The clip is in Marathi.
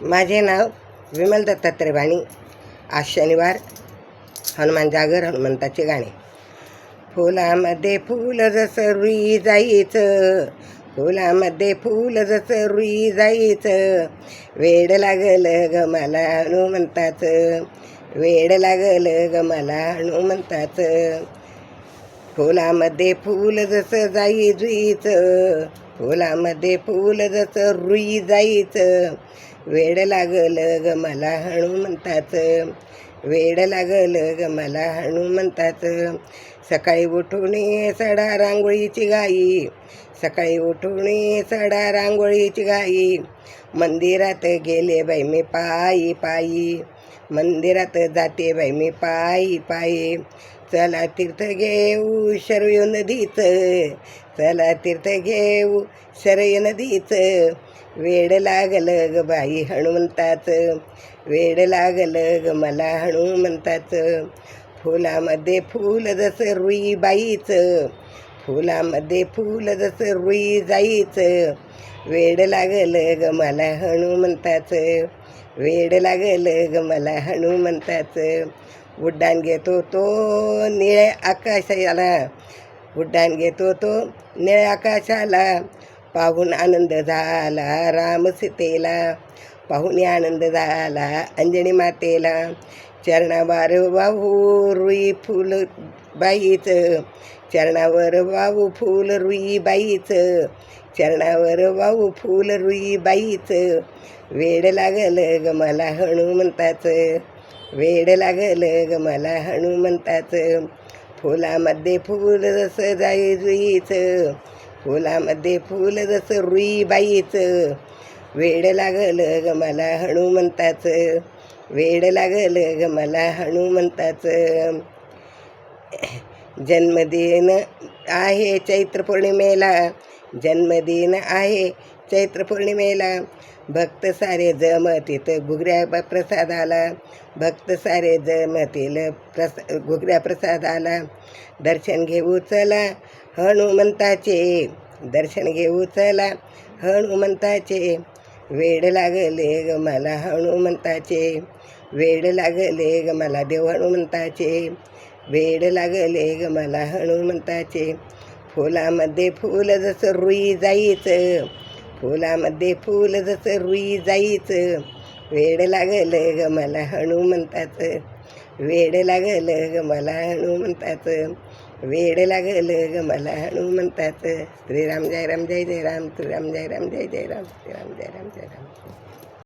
माझे नाव विमल दत्तात्रय वाणी आज शनिवार हनुमान जागर हनुमंताचे गाणे. फुलामध्ये फुल जसं रुई जायचं फुलामध्ये फुल जसं रुई जायचं. वेड लागलं ग मला हनुमंताचं वेड लागलं ग मला हनुमंताचं. फुलामध्ये फूल जसं जाई जुईचं फुलामध्ये फूल जसं रुई जाईचं. वेड लागलं ग मला हनुमंताचं वेड लागलं ग मला हनुमंताचं सकाळी उठून सडा रांगोळीची गाई. सकाळी उठून सडा रांगोळीची गाई. मंदिरात गेले बाई मी पायी पायी. मंदिरात जाते बाई मी पायी पायी. चला तीर्थ घेऊ शरयू नदीचं. चला तीर्थ घेऊ शरय नदीचं. वेड लागलं ग बाई हनुमंताचं. वेड लागलं ग मला हनुमंताचं. फुलामध्ये फूल जसं रुई बाईचं. फुलामध्ये फूल जसं रुई जाईचं. वेड लागलं ग मला हनुमंताचं. वेड लागलं ग मला हनुमंताचं. उड्डाण घेतो तो निळ्या आकाशाला. उड्डाण घेतो तो निळ्या आकाशाला. पाहून आनंद झाला राम पाहुणे आनंद झाला अंजनी मातेला चरणावर वाहू रुई फुल बाईचं चरणावर वाहू फुल रुई बाईचं चरणावर वाहू फुल रुई बाईचं वेड लागलं ग मला हनुमंताचं वेड लागलं ग मला हनुमंताचं फुलामध्ये फुल जसं जाई जुईचं फुलामध्ये फुल जसं रुई बाईचं वेड लागलं ग मला हनुमंताचं वेड लागलं ग मला हनुमंताचं जन्मदिन आहे चैत्र पौर्णिमेला. जन्मदिन आहे चैत्र पौर्णिमेला. भक्त सारे जमतीत घुगऱ्या प्रसाद प्रसादाला. भक्त सारे जमतील प्रस घुगऱ्या प्रसादाला. दर्शन घेऊ चला हनुमंताचे दर्शन घेऊ चला हनुमंताचे वेड लागले ग मला हनुमंताचे वेड लागले ग मला देव हनुमंताचे वेड लागले ग मला हनुमंताचे फुलामध्ये फुल जसं रुई जाईचं. फुलामध्ये फुल जसं रुई जाईचं. वेड लागलं ग मला हनुमंताचं वेड लागलं ग मला हनुमंताचं વેડે લાગે ગમલા હનુમંતા શ્રી રામ જય રામ જય જય રામ શ્રી રામ જય રામ જય જય રામ શ્રી રામ જય રામ જય રામ